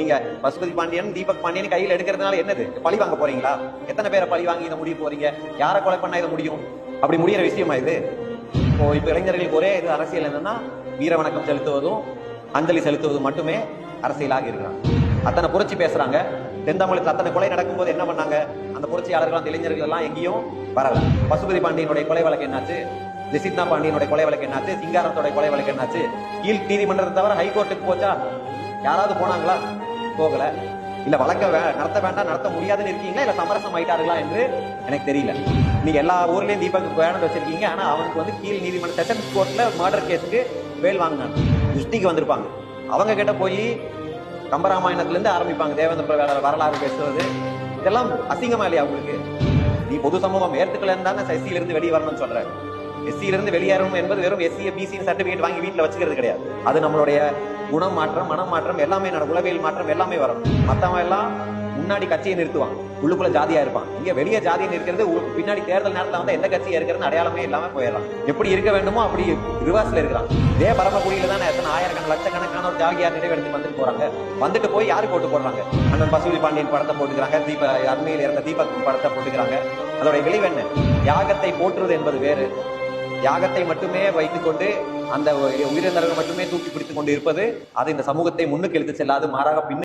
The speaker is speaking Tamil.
நீங்க பசுபதி பாண்டியன் தீபக் பாண்டியன் கையில் எடுக்கிறதுனால என்னது? பழி வாங்க போறீங்களா? எத்தனை பேரை பழி வாங்கி இதை முடிய போறீங்க? யாரை கொலை பண்ணா இதை முடியும்? அப்படி முடியிற விஷயமா இது? இப்போ இப்ப இளைஞர்களுக்கு ஒரே இது அரசியல் என்னன்னா வீர வணக்கம் செலுத்துவதும் அஞ்சலி செலுத்துவதும் மட்டுமே அரசியலாக இருக்கிறாங்க. அத்தனை புரட்சி பேசுறாங்க. தென் அத்தனை கொலை நடக்கும்போது என்ன பண்ணாங்க? அந்த புரட்சியாளர்கள் அந்த இளைஞர்கள் எல்லாம் எங்கேயும் வரல. பசுபதி பாண்டியனுடைய கொலை வழக்கு என்னாச்சு? ஜெசித்னா பாண்டியனுடைய கொலை வழக்கு என்னாச்சு? சிங்காரத்தோட கொலை வழக்கு என்னாச்சு? கீழ் நீதிமன்றத்தை தவிர ஹைகோர்ட்டுக்கு போச்சா? யாராவது போனாங்களா? போகல. இல்ல வழக்க நடத்த வேண்டாம் நடத்த முடியாதுன்னு இருக்கீங்களா? இல்ல சமரசம் ஆயிட்டார்களா என்று எனக்கு தெரியல. நீங்க எல்லா ஊர்லயும் தீபக் பேனர் வச்சிருக்கீங்க. ஆனா அவனுக்கு வந்து கீழ் நீதிமன்ற செஷன் கோர்ட்ல மர்டர் கேஸுக்கு வேல் வாங்கினாங்க. திருஷ்டிக்கு வந்திருப்பாங்க. அவங்க கிட்ட போய் கம்பராமாயணத்துல இருந்து ஆரம்பிப்பாங்க. தேவேந்திர பிரவேலர் வரலாறு பேசுவது இதெல்லாம் அசிங்கமா இல்லையா உங்களுக்கு? நீ பொது சமூகம் ஏற்றுக்கலன்னு தானே சசியிலிருந்து வெளியே வரணும்னு சொல்ற. எஸ்சியிலிருந்து வெளியேறணும் என்பது வெறும் எஸ்சி பிசி சர்டிபிகேட் வாங்கி வீட்டுல வச்சுக்கிறது கிடையாது. அது நம்மளுடைய குணம் மாற்றம் மனம் மாற்றம் எல்லாமே நட உளவியல் மாற்றம் எல்லாமே வரும் மற்றவங்க எல்லாம் முன்னாடி கட்சியை நிறுத்துவான். உள்ளுக்குள்ள ஜாதியா இருப்பான். இங்க வெளிய ஜாதியை நிற்கிறது பின்னாடி தேர்தல் நேரத்துல வந்து எந்த கட்சியா இருக்கிறது அடையாளமே இல்லாம போயிடலாம் எப்படி இருக்க வேண்டுமோ அப்படி ரிவர்ஸ்ல இருக்கிறான். இதே பரமக்குடியில தானே எத்தனை ஆயிரக்கணக்கான லட்சக்கணக்கான ஒரு ஜாதியார் நிறைவேற்றி வந்துட்டு போறாங்க. வந்துட்டு போய் யாரு போட்டு போடுறாங்க? அண்ணன் பசுபதி பாண்டியன் படத்தை போட்டுக்கிறாங்க. தீப அண்மையில் இறந்த தீபக் படத்தை போட்டுக்கிறாங்க. அதோட விளைவு என்ன? யாகத்தை போற்றுவது என்பது வேறு. தியாகத்தை மட்டுமே வைத்துக்கொண்டு அந்த உயிரிழந்தவர்கள் மட்டுமே தூக்கி பிடித்துக் கொண்டு இருப்பது அது இந்த சமூகத்தை முன்னுக்கு எழுத்து செல்லாது மாறாக பின்னு